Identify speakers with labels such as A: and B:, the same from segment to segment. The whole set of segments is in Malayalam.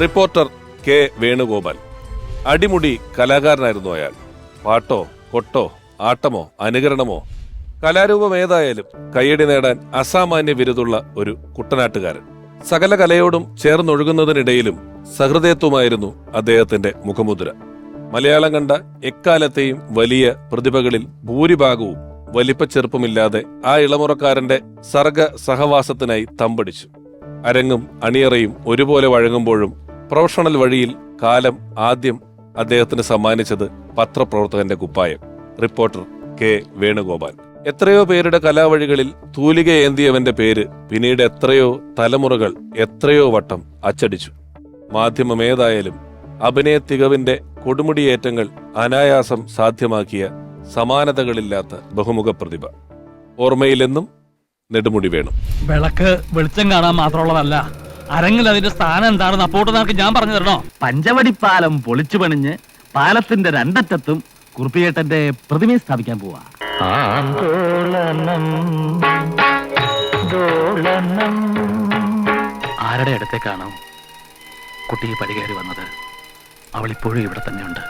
A: Reporter K Venugopal. അടിമുടി കലാകാരനായിരുന്നു അയാൾ. പാട്ടോ കൊട്ടോ ആട്ടമോ അനുകരണമോ കലാരൂപം ഏതായാലും കയ്യടി നേടാൻ അസാമാന്യ വിരുതുള്ള ഒരു കുട്ടനാട്ടുകാരൻ. സകല കലയോടും ചേർന്നൊഴുകുന്നതിനിടയിലും സഹൃദയത്വമായിരുന്നു അദ്ദേഹത്തിന്റെ മുഖമുദ്ര. മലയാളം കണ്ട എക്കാലത്തെയും വലിയ പ്രതിഭകളിൽ ഭൂരിഭാഗവും വലിപ്പച്ചെറുപ്പമില്ലാതെ ആ ഇളമുറക്കാരന്റെ സർഗ സഹവാസത്തിനായി തമ്പടിച്ചു. അരങ്ങും അണിയറയും ഒരുപോലെ വഴങ്ങുമ്പോഴും പ്രൊഫഷണൽ വഴിയിൽ കാലം ആദ്യം അദ്ദേഹത്തിന് സമ്മാനിച്ചത് പത്രപ്രവർത്തകന്റെ കുപ്പായം. Reporter K Venugopal. എത്രയോ പേരുടെ കലാവഴികളിൽ തൂലിക ഏന്തിയവന്റെ പേര് പിന്നീട് എത്രയോ തലമുറകൾ എത്രയോ വട്ടം അച്ചടിച്ചു. മാധ്യമമേതായാലും അഭിനയ തികവിന്റെ കൊടുമുടിയേറ്റങ്ങൾ അനായാസം സാധ്യമാക്കിയ സമാനതകളില്ലാത്ത ബഹുമുഖ പ്രതിഭ. ഓർമ്മയിലെന്നും നെടുമുടി വേണം.
B: വിളക്ക് വെളിച്ചം കാണാൻ മാത്രമുള്ളതല്ല അരങ്ങിൽ അതിന്റെ സ്ഥാനം എന്താണെന്ന് അപ്പോട്ട് നിനക്ക് ഞാൻ പറഞ്ഞു തരണോ? പഞ്ചവടിപ്പാലം പൊളിച്ചു പണിഞ്ഞ് പാലത്തിന്റെ രണ്ടറ്റത്തും കുറുപ്പിയേട്ടന്റെ പ്രതിമയെ സ്ഥാപിക്കാൻ പോവാ. ആരുടെ അടുത്തേക്കാണ് കുട്ടി പടികേറി വന്നത്? അവൾ ഇപ്പോഴും ഇവിടെ തന്നെയുണ്ട്.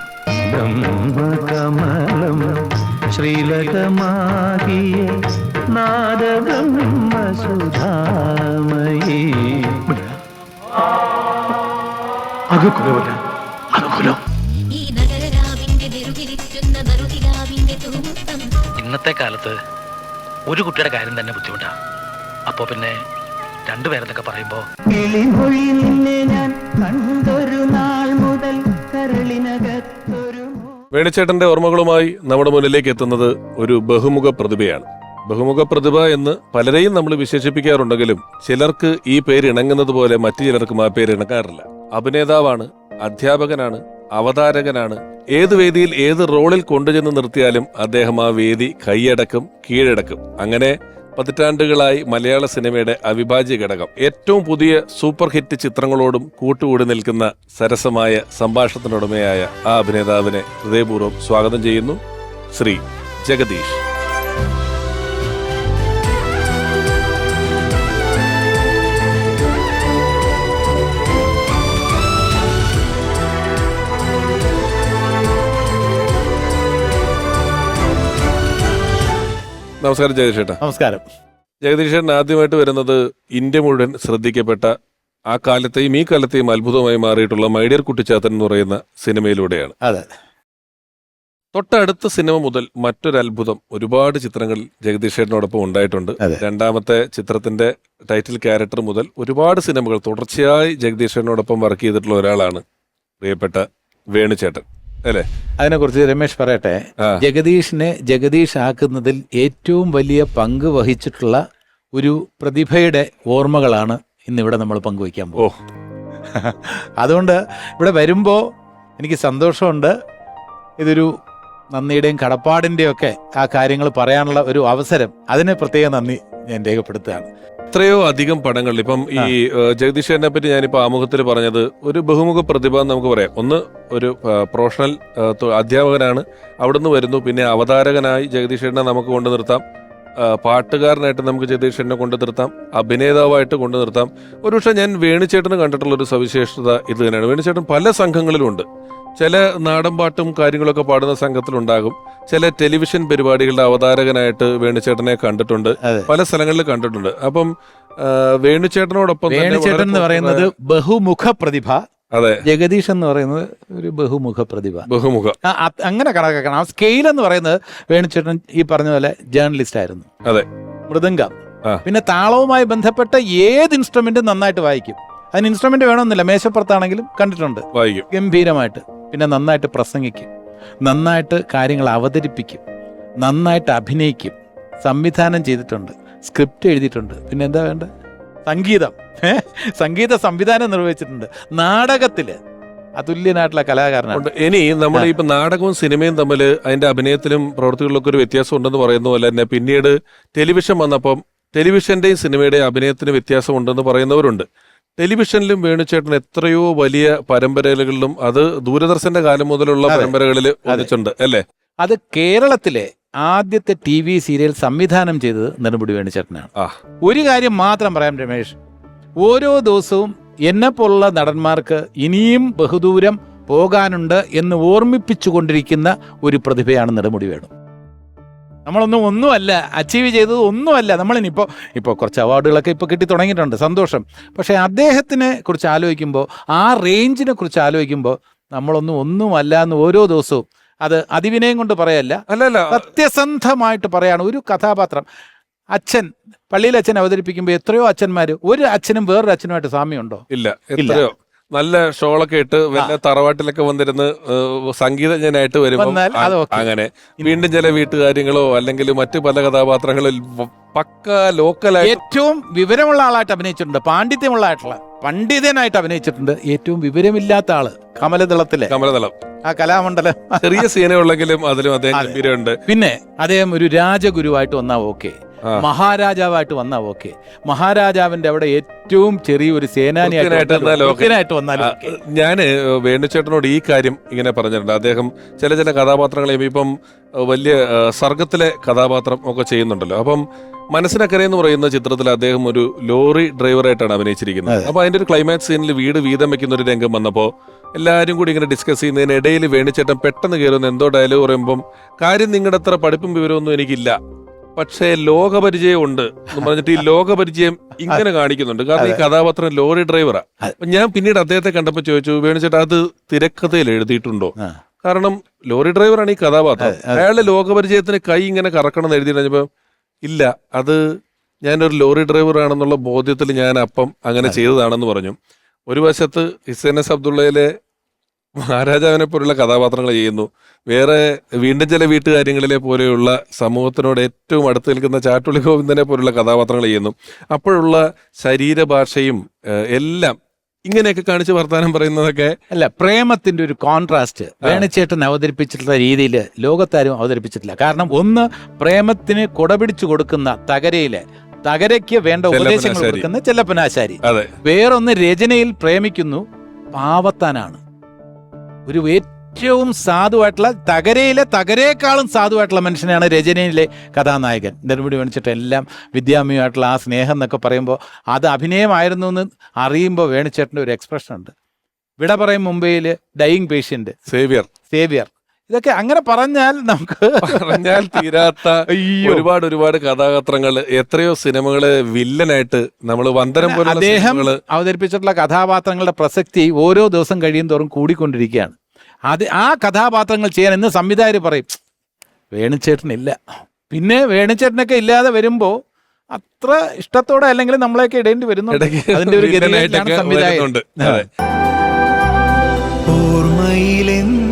C: കമലം ശ്രീലകമാകിയ നാദബ്രഹ്മസുധാമയീ
D: നറുതിരാവിന്റെ തൂമുത്തം
B: ഇന്നത്തെ കാലത്ത് ഒരു കുട്ടിയുടെ കാര്യം തന്നെ ബുദ്ധിമുട്ടാ. അപ്പോ പിന്നെ രണ്ടുപേരെന്നൊക്കെ പറയുമ്പോ
C: കിളിമൊഴി നിന്നെ ഞാൻ കണ്ടൊരു നാൾ മുതൽ കരളിനകത്തൊരു
A: വേണിച്ചേട്ടന്റെ ഓർമ്മകളുമായി നമ്മുടെ മുന്നിലേക്ക് എത്തുന്നത് ഒരു ബഹുമുഖ പ്രതിഭയാണ്. ബഹുമുഖ പ്രതിഭ എന്ന് പലരെയും നമ്മൾ വിശേഷിപ്പിക്കാറുണ്ടെങ്കിലും ചിലർക്ക് ഈ പേര് ഇണങ്ങുന്നത് പോലെ മറ്റു ചിലർക്കും ആ പേര് ഇണങ്ങാറില്ല അഭിനേതാവാണ് അധ്യാപകനാണ് അവതാരകനാണ് ഏത് വേദിയിൽ ഏത് റോളിൽ കൊണ്ടുചെന്ന് നിർത്തിയാലും അദ്ദേഹം ആ വേദി കൈയടക്കും കീഴടക്കും. അങ്ങനെ പതിറ്റാണ്ടുകളായി മലയാള സിനിമയുടെ അവിഭാജ്യ ഘടകം. ഏറ്റവും പുതിയ സൂപ്പർ ഹിറ്റ് ചിത്രങ്ങളോടും കൂട്ടുകൂടി നിൽക്കുന്ന സരസമായ സംഭാഷണത്തിനുടമയായ ആ അഭിനേതാവിനെ ഹൃദയപൂർവം സ്വാഗതം ചെയ്യുന്നു ശ്രീ ജഗദീഷ്. നമസ്കാരം ജഗദീഷ് ചേട്ടാ
E: നമസ്കാരം.
A: ജഗദീശൻ ആദ്യമായിട്ട് വരുന്നത് ഇന്ത്യ മുഴുവൻ ശ്രദ്ധിക്കപ്പെട്ട ആ കാലത്തെയും ഈ കാലത്തെയും അത്ഭുതമായി മാറിയിട്ടുള്ള മൈഡിയർ കുട്ടിച്ചാത്തൻ എന്ന് പറയുന്ന സിനിമയിലൂടെയാണ്.
E: അതെ.
A: തൊട്ടടുത്ത സിനിമ മുതൽ മറ്റൊരു അത്ഭുതം ഒരുപാട് ചിത്രങ്ങളിൽ ജഗദീഷേട്ടനോടൊപ്പം ഉണ്ടായിട്ടുണ്ട്. രണ്ടാമത്തെ ചിത്രത്തിന്റെ ടൈറ്റിൽ ക്യാരക്ടർ മുതൽ ഒരുപാട് സിനിമകൾ തുടർച്ചയായി ജഗദീഷേട്ടനോടൊപ്പം വർക്ക് ചെയ്തിട്ടുള്ള ഒരാളാണ് പ്രിയപ്പെട്ട വേണുചേട്ടൻ. അല്ലേ?
E: അതിനെക്കുറിച്ച് രമേശ് പറയട്ടെ. ജഗദീഷിനെ ജഗദീഷ് ആക്കുന്നതിൽ ഏറ്റവും വലിയ പങ്ക് വഹിച്ചിട്ടുള്ള ഒരു പ്രതിഭയുടെ ഓർമ്മകളാണ് ഇന്നിവിടെ നമ്മൾ പങ്കുവയ്ക്കാൻ പോകും അതുകൊണ്ട് ഇവിടെ വരുമ്പോൾ എനിക്ക് സന്തോഷമുണ്ട്. ഇതൊരു നന്ദിയുടെയും കടപ്പാടിന്റെയും ഒക്കെ ആ കാര്യങ്ങൾ പറയാനുള്ള ഒരു അവസരം അതിന് പ്രത്യേക നന്ദി ഞാൻ രേഖപ്പെടുത്തുകയാണ്.
A: എത്രയോ അധികം പടങ്ങൾ. ഇപ്പം ഈ ചേട്ടനെ പറ്റി ഞാനിപ്പോ ആമുഖത്തിൽ പറഞ്ഞത് ഒരു ബഹുമുഖ പ്രതിഭ എന്ന് നമുക്ക് പറയാം. ഒന്ന് ഒരു പ്രൊഫഷണൽ അധ്യാപകനാണ്. അവിടുന്ന് വരുന്നു. പിന്നെ അവതാരകനായി ജഗദീഷ് ചേട്ടനെ നമുക്ക് കൊണ്ടു നിർത്താം. പാട്ടുകാരനായിട്ട് നമുക്ക് ജഗദീഷ് ചേട്ടനെ കൊണ്ടു നിർത്താം. അഭിനേതാവായിട്ട് കൊണ്ടു നിർത്താം. ഒരുപക്ഷെ ഞാൻ വേണുചേട്ടന് കണ്ടിട്ടുള്ള ഒരു സവിശേഷത ഇത് തന്നെയാണ്. വേണുചേട്ടൻ പല സംഘങ്ങളിലുണ്ട് ചില നാടൻ പാട്ടും കാര്യങ്ങളൊക്കെ പാടുന്ന സംഘത്തിലുണ്ടാകും. ചില ടെലിവിഷൻ പരിപാടികളുടെ അവതാരകനായിട്ട് വേണുചേട്ടനെ കണ്ടിട്ടുണ്ട്. പല സ്ഥലങ്ങളിൽ കണ്ടിട്ടുണ്ട്. അപ്പം വേണുചേട്ടനോടൊപ്പം
E: വേണുചേട്ടൻ എന്ന് പറയുന്നത് ബഹുമുഖ പ്രതിഭ.
A: അതെ.
E: ജഗദീഷ് എന്ന് പറയുന്നത് ഒരു ബഹുമുഖ പ്രതിഭ.
A: ബഹുമുഖ.
E: അങ്ങനെ കണക്കാക്കണം. ആ സ്കെയിൽ എന്ന് പറയുന്നത് വേണുചേട്ടൻ ഈ പറഞ്ഞ പോലെ ജേർണലിസ്റ്റ് ആയിരുന്നു.
A: അതെ.
E: മൃദംഗം. പിന്നെ താളവുമായി ബന്ധപ്പെട്ട ഏത് ഇൻസ്ട്രുമെന്റും നന്നായിട്ട് വായിക്കും. അതിന് ഇൻസ്ട്രുമെന്റ് വേണമെന്നില്ല. മേശപ്പുറത്താണെങ്കിലും കണ്ടിട്ടുണ്ട്.
A: വായിക്കും.
E: ഗംഭീരമായിട്ട്. പിന്നെ നന്നായിട്ട് പ്രസംഗിക്കും. നന്നായിട്ട് കാര്യങ്ങൾ അവതരിപ്പിക്കും. നന്നായിട്ട് അഭിനയിക്കും. സംവിധാനം ചെയ്തിട്ടുണ്ട്. സ്ക്രിപ്റ്റ് എഴുതിയിട്ടുണ്ട്. പിന്നെ എന്താ വേണ്ട സംഗീതം. സംഗീത സംവിധാനം നിർവഹിച്ചിട്ടുണ്ട്. നാടകത്തിൽ. അതുല്യനായിട്ടുള്ള കലാകാരനാണ്.
A: ഇനി നമ്മൾ ഇപ്പൊ നാടകവും സിനിമയും തമ്മിൽ അതിന്റെ അഭിനയത്തിലും പ്രവൃത്തികളിലൊക്കെ ഒരു വ്യത്യാസം ഉണ്ടെന്ന് പറയുന്ന പോലെ തന്നെ പിന്നീട് ടെലിവിഷൻ വന്നപ്പം ടെലിവിഷന്റെയും സിനിമയുടെയും അഭിനയത്തിന് വ്യത്യാസം ഉണ്ടെന്ന് പറയുന്നവരുണ്ട്. ടെലിവിഷനിലും വേണുചേട്ടൻ എത്രയോ വലിയ പരമ്പരകളിലും അത് ദൂരദർശന്റെ കാലം മുതലുള്ള. പരമ്പരകളിൽ ഒന്നിച്ചുണ്ട് അല്ലേ?
E: അത് കേരളത്തിലെ ആദ്യത്തെ ടി വി സീരിയൽ സംവിധാനം ചെയ്തത് നെടുമുടി വേണുചേട്ടനാണ്. ഒരു കാര്യം മാത്രം പറയാം രമേഷ് ഓരോ ദിവസവും എന്നെ പോലുള്ള നടന്മാർക്ക് ഇനിയും ബഹുദൂരം പോകാനുണ്ട് എന്ന് ഓർമ്മിപ്പിച്ചുകൊണ്ടിരിക്കുന്ന ഒരു പ്രതിഭയാണ് നെടുമുടി വേണു. നമ്മളൊന്നും ഒന്നുമല്ല അച്ചീവ് ചെയ്തത് ഒന്നുമല്ല. നമ്മളിനിപ്പോൾ ഇപ്പോൾ കുറച്ച് അവാർഡുകളൊക്കെ ഇപ്പോൾ കിട്ടി തുടങ്ങിയിട്ടുണ്ട്. സന്തോഷം. പക്ഷേ അദ്ദേഹത്തിനെ കുറിച്ച് ആലോചിക്കുമ്പോൾ ആ റേഞ്ചിനെ കുറിച്ച് ആലോചിക്കുമ്പോൾ നമ്മളൊന്നും ഒന്നുമല്ല എന്ന് ഓരോ ദിവസവും അത് അതിവിനയം കൊണ്ട് പറയല്ല.
A: അല്ലല്ല.
E: സത്യസന്ധമായിട്ട് പറയാണ് ഒരു കഥാപാത്രം. അച്ഛൻ പള്ളിയിൽ അച്ഛൻ അവതരിപ്പിക്കുമ്പോൾ എത്രയോ അച്ഛന്മാർ ഒരു അച്ഛനും വേറൊരു അച്ഛനുമായിട്ട് സാമ്യമുണ്ടോ?
A: ഇല്ല. എത്രയോ. നല്ല ഷോളൊക്കെ ഇട്ട് വല്ല തറവാട്ടിലൊക്കെ വന്നിരുന്ന് സംഗീതജ്ഞനായിട്ട് വരുമ്പോൾ. അങ്ങനെ വീണ്ടും ചില വീട്ടുകാര്യങ്ങളോ അല്ലെങ്കിൽ മറ്റു പല കഥാപാത്രങ്ങളിൽ പക്ക ലോക്കലായി
E: ഏറ്റവും വിവരമുള്ള ആളായിട്ട് അഭിനയിച്ചിട്ടുണ്ട് പാണ്ഡിത്യമുള്ള ആയിട്ടുള്ള പണ്ഡിതനായിട്ട് അഭിനയിച്ചിട്ടുണ്ട് ഏറ്റവും വിവരമില്ലാത്ത ആൾ കമലദളത്തിലെ
A: കമലദളം
E: ആ കലാമണ്ഡലം
A: ചെറിയ സീനുള്ളെങ്കിലും അതിലും അദ്ദേഹം. ഗംഭീരമുണ്ട്
E: പിന്നെ അദ്ദേഹം ഒരു രാജഗുരുവായിട്ട് വന്നാ ഓക്കെ. മഹാരാജാവായിട്ട് വന്നാ ഓക്കെ മഹാരാജാവിന്റെ അവിടെ ഏറ്റവും ചെറിയൊരു സേനാനിയായിട്ട് വന്നാലും.
A: ഞാൻ വേണുചേട്ടനോട് ഈ കാര്യം ഇങ്ങനെ പറഞ്ഞിട്ടുണ്ട്. അദ്ദേഹം ചില ചില കഥാപാത്രങ്ങളെയും ഇപ്പം വലിയ സർഗത്തിലെ കഥാപാത്രം ഒക്കെ ചെയ്യുന്നുണ്ടല്ലോ. അപ്പം മനസ്സിനക്കരെ എന്ന് പറയുന്ന ചിത്രത്തിൽ അദ്ദേഹം ഒരു ലോറി ഡ്രൈവറായിട്ടാണ് അഭിനയിച്ചിരിക്കുന്നത്. അപ്പൊ അതിന്റെ ഒരു ക്ലൈമാക്സ് സീനിൽ വീട് വീതം വെക്കുന്ന ഒരു രംഗം വന്നപ്പോ എല്ലാവരും കൂടി ഇങ്ങനെ ഡിസ്കസ് ചെയ്യുന്നതിനിടയിൽ വേണിച്ചേട്ടൻ പെട്ടെന്ന് കയറുന്ന എന്തോ ഡയലോഗ് പറയുമ്പം കാര്യം നിങ്ങളുടെ അത്ര പഠിപ്പും വിവരമൊന്നും എനിക്കില്ല. പക്ഷേ ലോകപരിചയം ഉണ്ട് എന്ന് പറഞ്ഞിട്ട് ഈ ലോകപരിചയം ഇങ്ങനെ കാണിക്കുന്നുണ്ട്. കാരണം ഈ കഥാപാത്രം ലോറി
E: ഡ്രൈവറാണ്
A: അപ്പൊ ഞാൻ പിന്നീട് അദ്ദേഹത്തെ കണ്ടപ്പോ ചോദിച്ചു വേണിച്ചേട്ടാ അത് തിരക്കഥയിൽ എഴുതിയിട്ടുണ്ടോ? കാരണം ലോറി ഡ്രൈവറാണ് ഈ കഥാപാത്രം. അയാളുടെ ലോകപരിചയത്തിന് കൈ ഇങ്ങനെ കറക്കണം എന്ന് എഴുതി കഴിഞ്ഞപ്പോ ഇല്ല അത് ഞാനൊരു ലോറി ഡ്രൈവർ ആണെന്നുള്ള ബോധ്യത്തിൽ ഞാൻ അപ്പം അങ്ങനെ ചെയ്തതാണെന്ന് പറഞ്ഞു. ഒരു വശത്ത് ഹിസൈൻ എസ് അബ്ദുള്ളയിലെ മഹാരാജാവിനെ പോലുള്ള കഥാപാത്രങ്ങൾ ചെയ്യുന്നു. വേറെ വീണ്ടും ചില വീട്ടുകാര്യങ്ങളിലെ പോലെയുള്ള സമൂഹത്തിനോട് ഏറ്റവും അടുത്ത് നിൽക്കുന്ന ചാട്ടുളി ഗോവിന്ദനെ പോലുള്ള കഥാപാത്രങ്ങൾ ചെയ്യുന്നു. അപ്പോഴുള്ള ശരീരഭാഷയും എല്ലാം ഇങ്ങനെയൊക്കെ കാണിച്ച് വർത്താനം പറയുന്നതൊക്കെ
E: അല്ല പ്രേമത്തിന്റെ ഒരു കോൺട്രാസ്റ്റ് വേണച്ചേട്ടൻ അവതരിപ്പിച്ചിട്ടുള്ള രീതിയിൽ ലോകത്താരും അവതരിപ്പിച്ചിട്ടില്ല. കാരണം ഒന്ന് പ്രേമത്തിന് കുടപിടിച്ചു കൊടുക്കുന്ന തകരയിലെ തകരയ്ക്ക് വേണ്ട ഉപദേശങ്ങൾ
A: ചെല്ലപ്പനാശാരി.
E: കൊടുക്കുന്ന ചെല്ലപ്പനാശാരി. വേറൊന്ന് രചനയിൽ പ്രേമിക്കുന്നു പാവത്താനാണ്. ഒരു ഏറ്റവും സാധുവായിട്ടുള്ള തകരയിലെ തകരേക്കാളും സാധുവായിട്ടുള്ള മനുഷ്യനാണ് രചനയിലെ കഥാനായകൻ. നെടുമുടി വേണിച്ചിട്ട് എല്ലാം വിദ്യാമയമായിട്ടുള്ള ആ സ്നേഹം എന്നൊക്കെ പറയുമ്പോൾ അത് അഭിനയമായിരുന്നു എന്ന് അറിയുമ്പോൾ വേണിച്ചേട്ടന്റെ ഒരു എക്സ്പ്രഷൻ ഉണ്ട്. വിട പറയും മുംബൈയിൽ ഡൈയിങ് പേഷ്യന്റ്
A: സേവിയർ
E: സേവിയർ ഇതൊക്കെ അങ്ങനെ പറഞ്ഞാൽ നമുക്ക്
A: പറഞ്ഞാൽ തീരാത്ത ഒരുപാട് ഒരുപാട് കഥാപാത്രങ്ങൾ എത്രയോ സിനിമകൾ വില്ലനായിട്ട് നമ്മൾ വന്ദനം പോലെ
E: അദ്ദേഹം അവതരിപ്പിച്ചിട്ടുള്ള കഥാപാത്രങ്ങളുടെ പ്രസക്തി ഓരോ ദിവസം കഴിയും തോറും കൂടിക്കൊണ്ടിരിക്കുകയാണ്. അത് ആ കഥാപാത്രങ്ങൾ ചെയ്യാൻ ഇന്ന് സംവിധായകർ പറയും വേണുചേട്ടനില്ല. പിന്നെ വേണുചേട്ടനൊക്കെ ഇല്ലാതെ വരുമ്പോൾ അത്ര ഇഷ്ടത്തോടെ അല്ലെങ്കിൽ നമ്മളെയൊക്കെ ഇടേണ്ടി വരുന്നുണ്ട്.
A: ഇടയ്ക്ക്
E: അതിന്റെ ഒരു സംവിധായകൻ.
C: ഓർമ്മയിലെന്നും